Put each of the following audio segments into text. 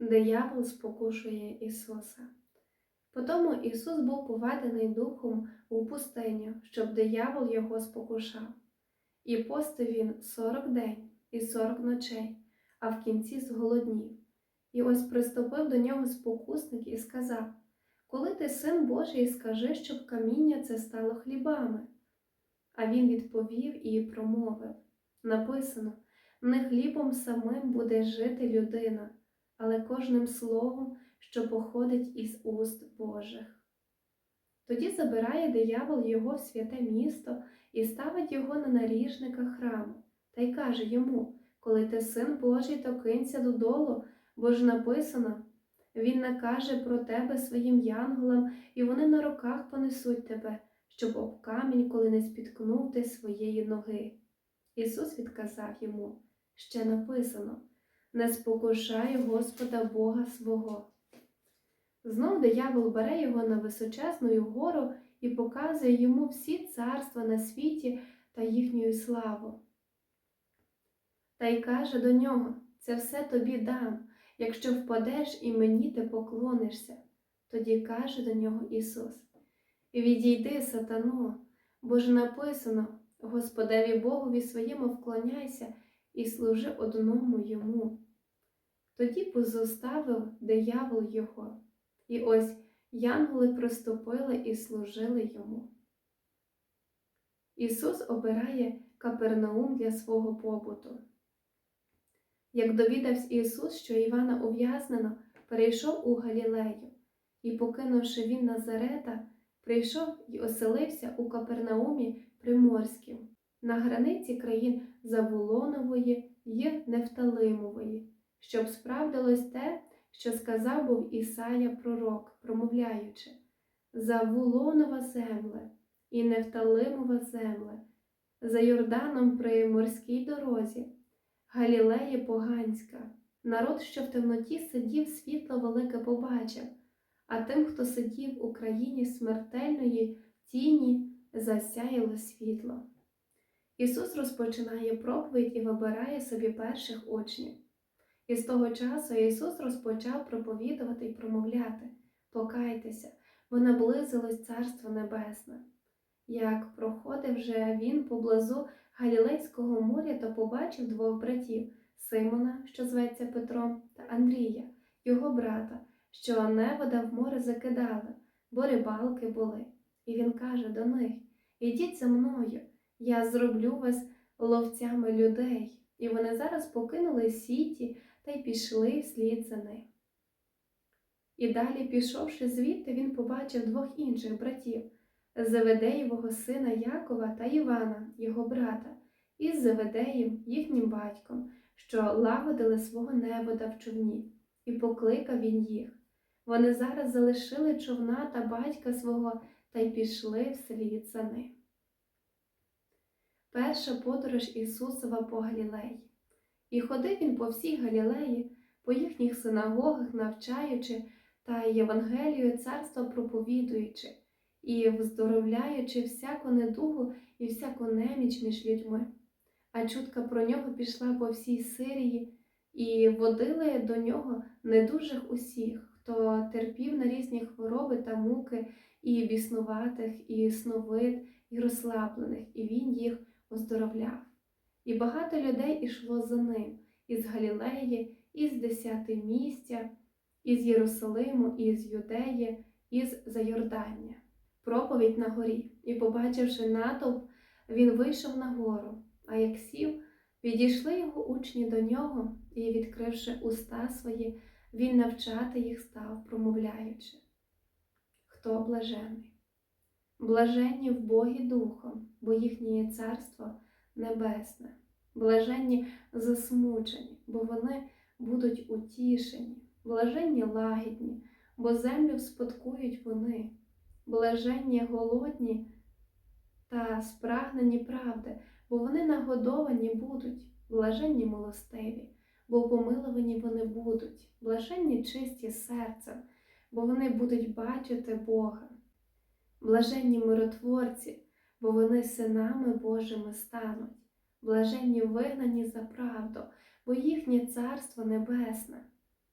диявол спокушує Ісуса. Потому Ісус був поведений духом у пустиню, щоб диявол його спокушав. І постив він сорок день і сорок ночей, а в кінці зголоднів. І ось приступив до нього спокусник і сказав: Коли ти син Божий, скажи, щоб каміння це стало хлібами. А він відповів і промовив: Написано: не хлібом самим буде жити людина, але кожним словом, що походить із уст Божих. Тоді забирає диявол його в святе місто і ставить його на наріжниках храму, та й каже йому: Коли ти син Божий, то кинься додолу, бо ж написано. Він накаже про тебе своїм янголам, і вони на руках понесуть тебе, щоб об камінь, коли не спіткнув ти своєї ноги. Ісус відказав йому ще написано не спокушай Господа Бога свого. Знов диявол бере його на височезну гору і показує йому всі царства на світі та їхню славу. Та й каже до нього: Це все тобі дам, якщо впадеш і мені ти поклонишся. Тоді каже до нього Ісус: Відійди, сатано, бо ж написано, Господеві Богові своєму вклоняйся і служи одному йому. Тоді позоставив диявол його, і ось янголи приступили і служили йому. Ісус обирає Капернаум для свого побуту. Як довідався Ісус, що Івана ув'язнено, перейшов у Галілею, і, покинувши він Назарета, прийшов і оселився у Капернаумі Приморським, на границі країн Завулонової й Нефталимової, щоб справдилось те, що сказав був Ісая пророк, промовляючи Завулонова земле і Нефталимова земле, за Йорданом при морській дорозі, Галілеї Поганська, народ, що в темноті сидів, світло велике побачив, а тим, хто сидів у країні смертельної тіні, засяяло світло. Ісус розпочинає проповідь і вибирає собі перших учнів. І з того часу Ісус розпочав проповідувати і промовляти Покайтеся, бо наблизилось Царство Небесне. Як проходив вже він поблизу Галілейського моря, то побачив двох братів Симона, що зветься Петром, та Андрія, його брата, що невода в море закидали, бо рибалки були. І він каже до них Ідіть за мною, я зроблю вас ловцями людей. І вони зараз покинули сіті та й пішли вслід за ним. І далі, пішовши звідти, він побачив двох інших братів Заведеєвого сина Якова та Івана, його брата, із Заведеєм, їхнім батьком, що лагодили свого невода в човні, і покликав він їх. Вони зараз залишили човна та батька свого та й пішли вслід за ним. Перша подорож Ісусова по Галілеї. І ходив він по всій Галілеї, по їхніх синагогах, навчаючи та Євангелію царства проповідуючи і вздоровляючи всяку недугу і всяку неміч між людьми. А чутка про нього пішла по всій Сирії, і водили до нього недужих усіх, хто терпів на різні хвороби та муки, і біснуватих, і сновид, і розслаблених, і він їх оздоровляв. І багато людей ішло за ним із Галілеї, із десятимістя, із Єрусалиму, із Юдеї, із Зайордання. Проповідь на горі, і, побачивши натовп, він вийшов на гору, а як сів, підійшли його учні до нього, і, відкривши уста свої, він навчати їх став, промовляючи. Хто блажений? Блаженні в Богі Духом, бо їхнє царство небесне, блаженні засмучені, бо вони будуть утішені, блаженні лагідні, бо землю спадкують вони, блаженні голодні та спрагнені правди, бо вони нагодовані будуть, блаженні милостиві, бо помиловані вони будуть, блаженні чисті серцем, бо вони будуть бачити Бога, блаженні миротворці бо вони синами Божими стануть, блаженні вигнані за правду, бо їхнє царство небесне,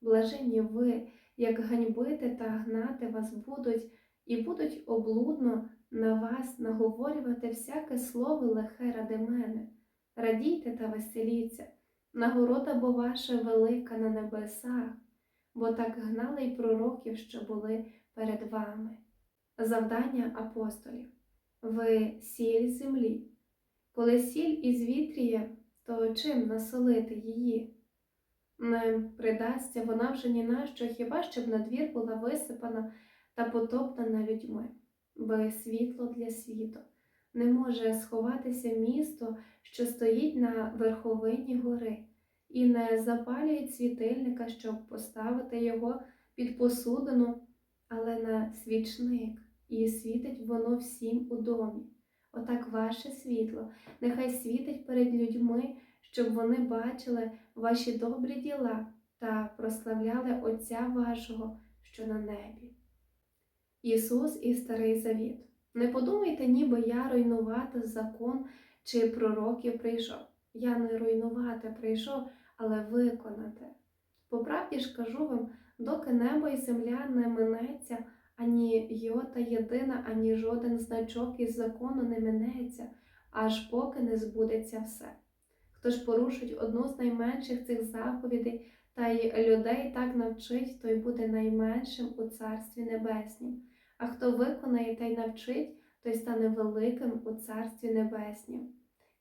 Блаженні ви, як ганьбити та гнати вас будуть, і будуть облудно на вас наговорювати всяке слово лихе ради мене. Радійте та веселіться, нагорода бо ваша велика на небесах, бо так гнали й пророків, що були перед вами. Завдання апостолів. Ви сіль землі. Коли сіль ізвітріє, то чим насолити її? Не придасться вона вже ні на що, хіба щоб на двір була висипана та потоптана людьми, ви світло для світу. Не може сховатися місто, що стоїть на верховині гори, і не запалюють світильника, щоб поставити його під посудину, але на свічник, і світить воно всім у домі. Отак ваше світло нехай світить перед людьми, щоб вони бачили ваші добрі діла та прославляли Отця вашого, що на небі. Ісус і Старий Завіт. Не подумайте, ніби я руйнувати закон чи пророків прийшов. Я не руйнувати прийшов, але виконати. По правді ж кажу вам, доки небо і земля не минеться, ані йота єдина, ані жоден значок із закону не минеться, аж поки не збудеться все. Хто ж порушить одну з найменших цих заповідей та й людей так навчить, той буде найменшим у Царстві Небеснім. А хто виконає та й навчить, той стане великим у Царстві Небеснім.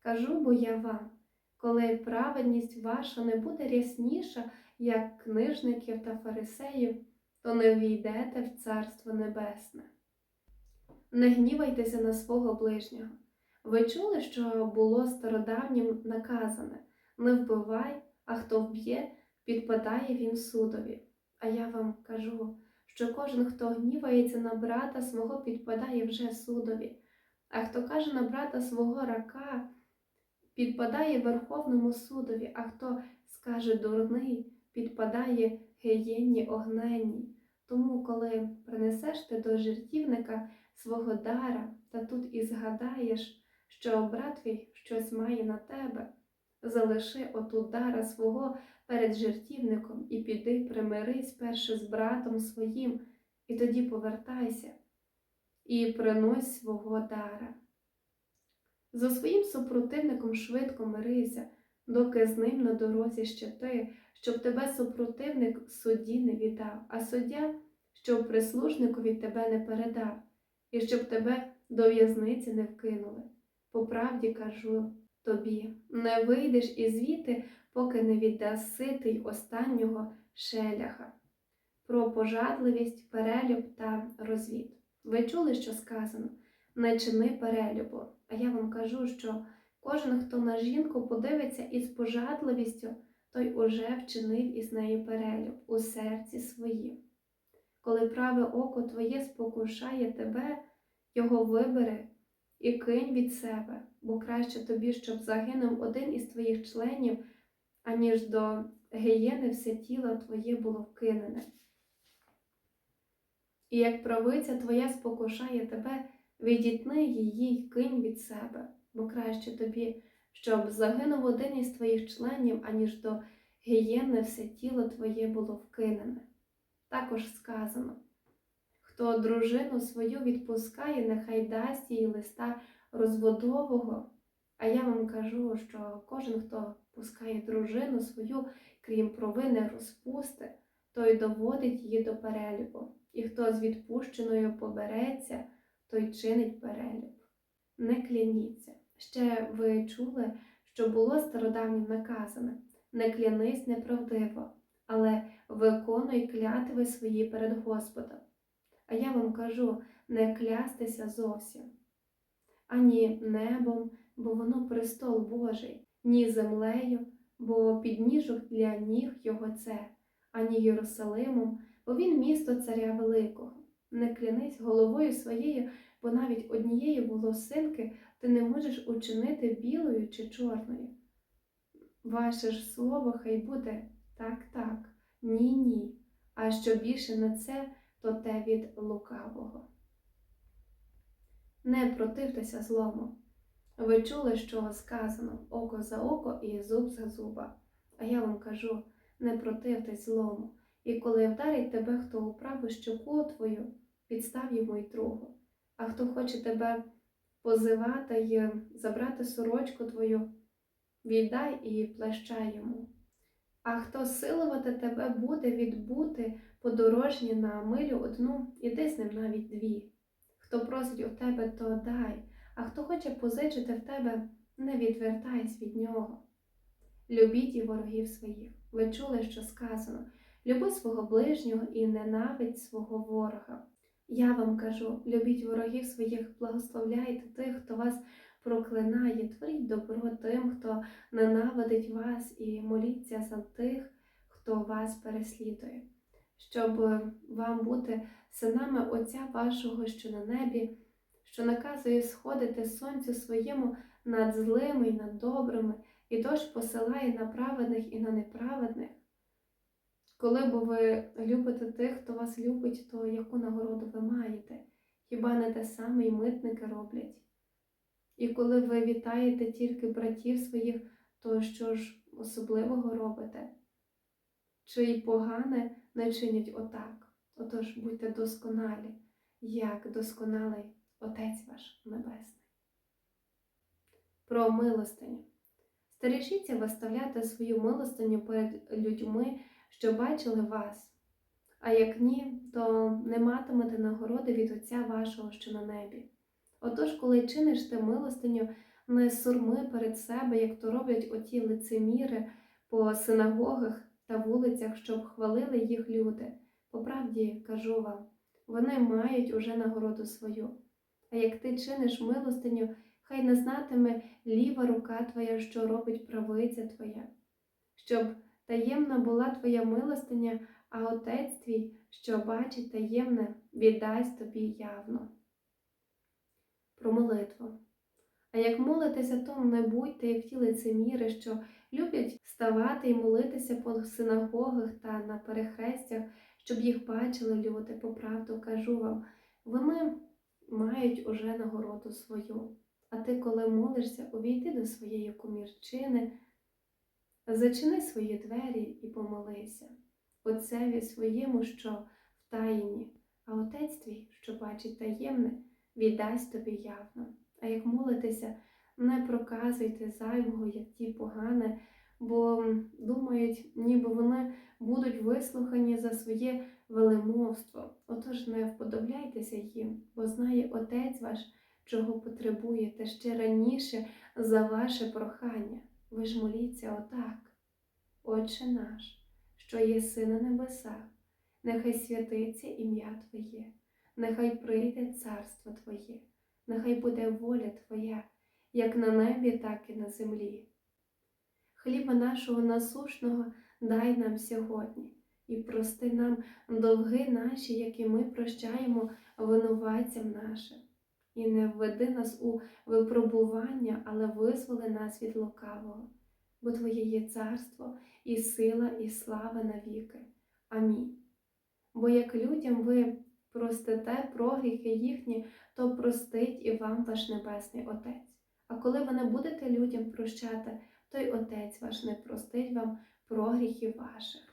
Кажу бо я вам, коли праведність ваша не буде рясніша, як книжників та фарисеїв, то не війдете в Царство Небесне. Не гнівайтеся на свого ближнього. Ви чули, що було стародавнім наказане не вбивай, а хто вб'є, підпадає він судові. А я вам кажу, що кожен, хто гнівається на брата свого, підпадає вже судові, а хто каже на брата свого рака, підпадає Верховному судові, а хто скаже дурний, підпадає гієнні огненній. Тому, коли принесеш ти до жертівника свого дара, та тут і згадаєш, що брат твій щось має на тебе, залиши отут дара свого перед жертівником і піди примирись перше з братом своїм, і тоді повертайся і принось свого дара. За своїм супротивником швидко мирися, доки з ним на дорозі ще ти, щоб тебе супротивник судді не віддав, а суддя, щоб прислужникові тебе не передав, і щоб тебе до в'язниці не вкинули. По правді кажу тобі, не вийдеш із звіти, поки не віддаси ти останнього шеляха. Про пожадливість, перелюб та розвід. Ви чули, що сказано? Не чини перелюбу. А я вам кажу, що кожен, хто на жінку подивиться із пожадливістю, той уже вчинив із нею перелюб у серці своїм. Коли праве око твоє спокушає тебе, його вибери і кинь від себе, бо краще тобі, щоб загинув один із твоїх членів, аніж до гієни все тіло твоє було вкинене. І як правиця твоя спокушає тебе, відітни її й кинь від себе, бо краще тобі, щоб загинув один із твоїх членів, аніж до гієни все тіло твоє було вкинене. Також сказано хто дружину свою відпускає, нехай дасть їй листа розводового. А я вам кажу, що кожен, хто пускає дружину свою, крім провини розпусти, той доводить її до перелюбу, і хто з відпущеною побереться, той чинить перелюб. Не кляніться. Ще ви чули, що було стародавнім наказане не клянись неправдиво, але виконуй клятви свої перед Господом. А я вам кажу не клястися зовсім, ані небом, бо воно престол Божий, ні землею, бо підніжок для ніг його це, ані Єрусалимом, бо він місто царя Великого. Не клянись головою своєю, бо навіть однієї волосинки ти не можеш учинити білою чи чорною. Ваше ж слово хай буде так, так, ні, ні, а що більше на це, то те від лукавого. Не противтеся злому. Ви чули, що сказано око за око і зуб за зуба. А я вам кажу не противтесь злому, І коли вдарить тебе хто у праву щоку твою, підстав йому й другу. А хто хоче тебе позивати й забрати сорочку твою, віддай і плаща йому. А хто силувати тебе буде відбути подорожні на милю одну, іди з ним навіть дві. Хто просить у тебе, то дай, а хто хоче позичити в тебе, не відвертайся від нього. Любіть і ворогів своїх. Ви чули, що сказано: люби свого ближнього і ненавидь свого ворога. Я вам кажу: любіть ворогів своїх, благословляйте тих, хто вас проклинає, творіть добро тим, хто ненавидить вас, і моліться за тих, хто вас переслідує, щоб вам бути синами Отця вашого, що на небі, що наказує сходити сонцю своєму над злими і над добрими, і дощ посилає на праведних і на неправедних. Коли бо ви любите тих, хто вас любить, то яку нагороду ви маєте? Хіба не те саме і митники роблять? І коли ви вітаєте тільки братів своїх, то що ж особливого робите? Чи й погане не чинять отак? Отож будьте досконалі, як досконалий Отець ваш Небесний. Про милостиню. Стережіться виставляти свою милостиню перед людьми, що бачили вас, а як ні, то не матимете нагороди від Отця вашого, що на небі. Отож, коли чиниш ти милостиню, не сурми перед себе, як то роблять оті лицеміри по синагогах та вулицях, щоб хвалили їх люди. По правді кажу вам, вони мають уже нагороду свою. А як ти чиниш милостиню, хай не знатиме ліва рука твоя, що робить правиця твоя, щоб таємна була твоя милостиня, а отець твій, що бачить таємне, віддасть тобі явно. Про молитву. А як молитеся, то не будьте, як ті лицеміри, що люблять вставати і молитися по синагогах та на перехрестях, щоб їх бачили люди, по правду кажу вам, вони мають уже нагороду свою. А ти, коли молишся, увійди до своєї комірчини, зачини свої двері і помолися, Отцеві своєму, що в таїні, а отець твій, що бачить таємне, віддасть тобі явно. А як молитеся, не проказуйте зайвого, як ті погане, бо думають, ніби вони будуть вислухані за своє велемовство. Отож не вподобляйтеся їм, бо знає Отець ваш, чого потребуєте ще раніше за ваше прохання. Ви ж моліться отак. Отче наш, що єси на небесах, нехай святиться ім'я Твоє, нехай прийде царство Твоє, нехай буде воля Твоя, як на небі, так і на землі. Хліба нашого насушного дай нам сьогодні і прости нам довги наші, які ми прощаємо винуватцям нашим. І не введи нас у випробування, але визволи нас від лукавого, бо Твоє є царство, і сила, і слава навіки. Амінь. Бо як людям ви простите прогріхи їхні, то простить і вам ваш Небесний Отець. А коли ви не будете людям прощати, то й Отець ваш не простить вам прогріхів ваших.